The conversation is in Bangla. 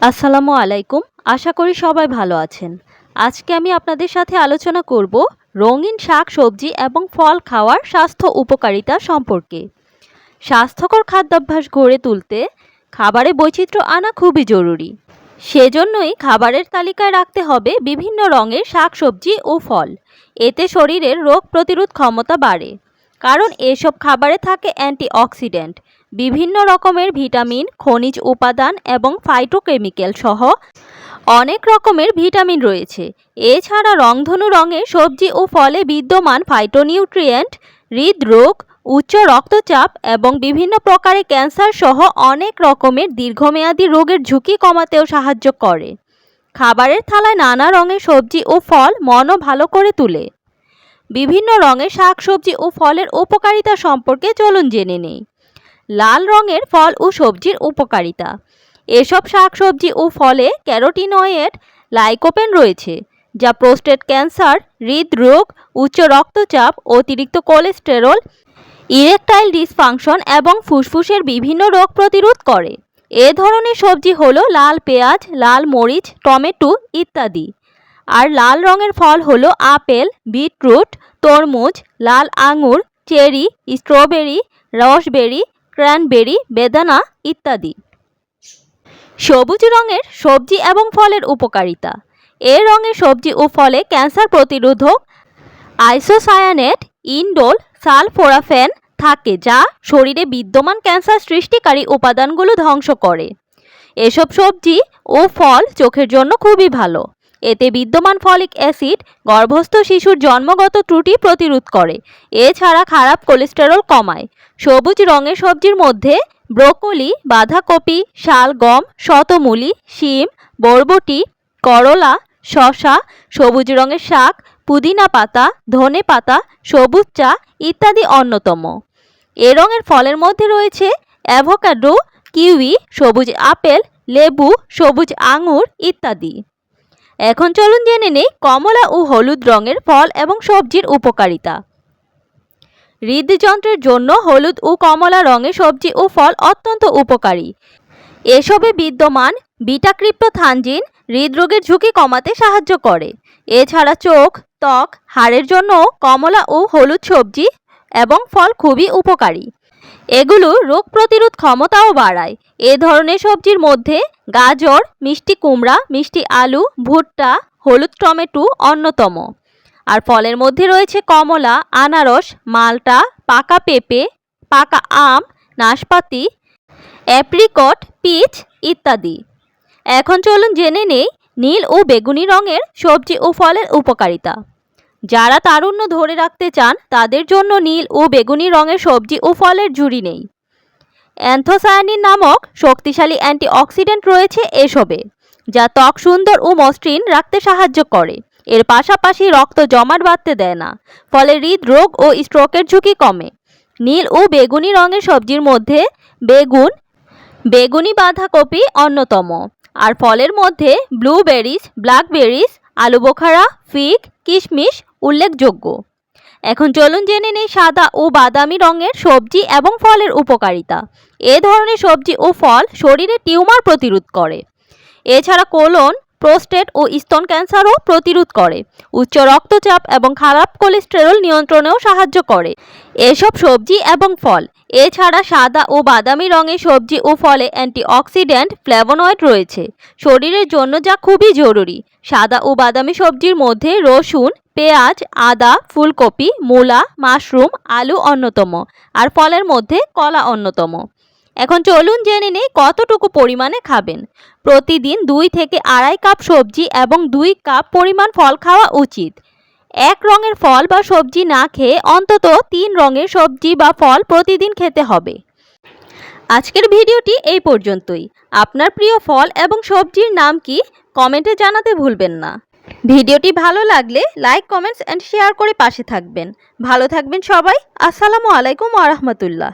আসসালামু আলাইকুম, আশা করি সবাই ভালো আছেন। আজকে আমি আপনাদের সাথে আলোচনা করব রঙিন শাক, সবজি এবং ফল খাওয়ার স্বাস্থ্য উপকারিতা সম্পর্কে। স্বাস্থ্যকর খাদ্যাভ্যাস গড়ে তুলতে খাবারে বৈচিত্র্য আনা খুবই জরুরি। সেজন্যই খাবারের তালিকায় রাখতে হবে বিভিন্ন রঙের শাক, সবজি ও ফল। এতে শরীরের রোগ প্রতিরোধ ক্ষমতা বাড়ে। কারণ এসব খাবারে থাকে অ্যান্টিঅক্সিডেন্ট বিভিন্ন রকমের ভিটামিন, খনিজ উপাদান এবং ফাইটোকেমিক্যাল সহ অনেক রকমের ভিটামিন রয়েছে। এছাড়া রংধনু রঙে সবজি ও ফলে বিদ্যমান ফাইটোনিউট্রিয়েন্ট হৃদরোগ, উচ্চ রক্তচাপ এবং বিভিন্ন প্রকারের ক্যান্সার সহ অনেক রকমের দীর্ঘমেয়াদী রোগের ঝুঁকি কমাতেও সাহায্য করে। খাবারের থালায় নানা রঙের সবজি ও ফল মনও ভালো করে তোলে। বিভিন্ন রঙের শাকসবজি ও ফলের উপকারিতা সম্পর্কে চলুন জেনে নেই। লাল রঙের ফল ও সবজির উপকারিতা। এসব শাকসবজি ও ফলে ক্যারোটিনয়েড লাইকোপেন রয়েছে, যা প্রোস্টেট ক্যান্সার, হৃদরোগ, উচ্চ রক্তচাপ, অতিরিক্ত কোলেস্টেরল, ইরেকটাইল ডিসফাংশন এবং ফুসফুসের বিভিন্ন রোগ প্রতিরোধ করে। এ ধরনের সবজি হল লাল পেঁয়াজ, লাল মরিচ, টমেটো ইত্যাদি। আর লাল রঙের ফল হল আপেল, বিটরুট, তরমুজ, লাল আঙুর, চেরি, স্ট্রবেরি, রসবেরি ক্র্যানবেরি, বেদানা ইত্যাদি। সবুজ রঙের সবজি এবং ফলের উপকারিতা। এ রঙের সবজি ও ফলে ক্যান্সার প্রতিরোধক আইসোসায়ানেট, ইনডোল, সালফোরাফেন থাকে যা শরীরে বিদ্যমান ক্যান্সার সৃষ্টিকারী উপাদানগুলো ধ্বংস করে। এসব সবজি ও ফল চোখের জন্য খুবই ভালো। এতে বিদ্যমান ফলিক অ্যাসিড গর্ভস্থ শিশুর জন্মগত ত্রুটি প্রতিরোধ করে। এছাড়া খারাপ কোলেস্টেরল কমায়। সবুজ রঙের সবজির মধ্যে ব্রোকলি, বাঁধাকপি শালগম শতমূলি, শিম, বরবটি, করলা, শসা, সবুজ রঙের শাক, পুদিনা পাতা, ধনে পাতা, সবুজ চা ইত্যাদি অন্যতম। এ রঙের ফলের মধ্যে রয়েছে অ্যাভোকাডো, কিউই, সবুজ আপেল, লেবু, সবুজ আঙুর ইত্যাদি। এখন চলুন জেনে নেই কমলা ও হলুদ রঙের ফল এবং সবজির উপকারিতা। হৃদযন্ত্রের জন্য হলুদ ও কমলা রঙের সবজি ও ফল অত্যন্ত উপকারী। এসবে বিদ্যমান বিটাক্রিপ্টোথানজিন হৃদরোগের ঝুঁকি কমাতে সাহায্য করে। এছাড়া চোখ, ত্বক, হাড়ের জন্য কমলা ও হলুদ সবজি এবং ফল খুবই উপকারী। এগুলো রোগ প্রতিরোধ ক্ষমতাও বাড়ায়। এ ধরনের সবজির মধ্যে গাজর, মিষ্টি কুমড়া, মিষ্টি আলু, ভুট্টা, হলুদ টমেটো অন্যতম। আর ফলের মধ্যে রয়েছে কমলা, আনারস, মালটা, পাকা পেঁপে, পাকা আম, নাশপাতি, অ্যাপ্রিকট, পিচ ইত্যাদি। এখন চলুন জেনে নেই নীল ও বেগুনি রঙের সবজি ও ফলের উপকারিতা। যারা তারুণ্য ধরে রাখতে চান, তাদের জন্য নীল ও বেগুনি রঙের সবজি ও ফলের ঝুড়ি নেই। অ্যান্থোসায়ানিন নামক শক্তিশালী অ্যান্টিঅক্সিডেন্ট রয়েছে এসবে, যা ত্বক সুন্দর ও মসৃণ রাখতে সাহায্য করে। এর পাশাপাশি রক্ত জমাট বাঁধতে দেয় না, ফলে হৃদরোগ ও স্ট্রোকের ঝুঁকি কমে। নীল ও বেগুনি রঙের সবজির মধ্যে বেগুন, বেগুনি বাঁধাকপি অন্যতম, আর ফলের মধ্যে ব্লুবেরিজ, ব্ল্যাকবেরিজ আলু বোখারা ফিগ, কিশমিশ উল্লেখযোগ্য। এখন চলুন জেনে নেই সাদা ও বাদামি রঙের সবজি এবং ফলের উপকারিতা। এ ধরনের সবজি ও ফল শরীরে টিউমার প্রতিরোধ করে। এছাড়া কোলন, প্রোস্টেট ও স্তন ক্যান্সারও প্রতিরোধ করে। উচ্চ রক্তচাপ এবং খারাপ কোলেস্টেরল নিয়ন্ত্রণেও সাহায্য করে। এসব সবজি এবং ফল। এছাড়া সাদা ও বাদামি রঙের সবজি ও ফলে অ্যান্টিঅক্সিডেন্ট ফ্ল্যাভোনয়েড রয়েছে। শরীরের জন্য যা খুবই জরুরি। সাদা ও বাদামি সবজির মধ্যে রসুন পেঁয়াজ, আদা, ফুলকপি, মূলা, মাশরুম, আলু অন্যতম, আর ফলের মধ্যে কলা অন্যতম। এখন চলুন জেনে নেই কতটুকু পরিমাণে খাবেন। প্রতিদিন দুই থেকে আড়াই কাপ সবজি এবং দুই কাপ পরিমাণ ফল খাওয়া উচিত। এক রঙের ফল বা সবজি না খেয়ে অন্তত তিন রঙের সবজি বা ফল প্রতিদিন খেতে হবে। আজকের ভিডিওটি এই পর্যন্তই। আপনার প্রিয় ফল এবং সবজির নাম কি? কমেন্টে জানাতে ভুলবেন না। ভিডিওটি ভালো লাগলে লাইক, কমেন্টস অ্যান্ড শেয়ার করে পাশে থাকবেন। ভালো থাকবেন সবাই। আসসালামু আলাইকুম আ রহমতুল্লাহ।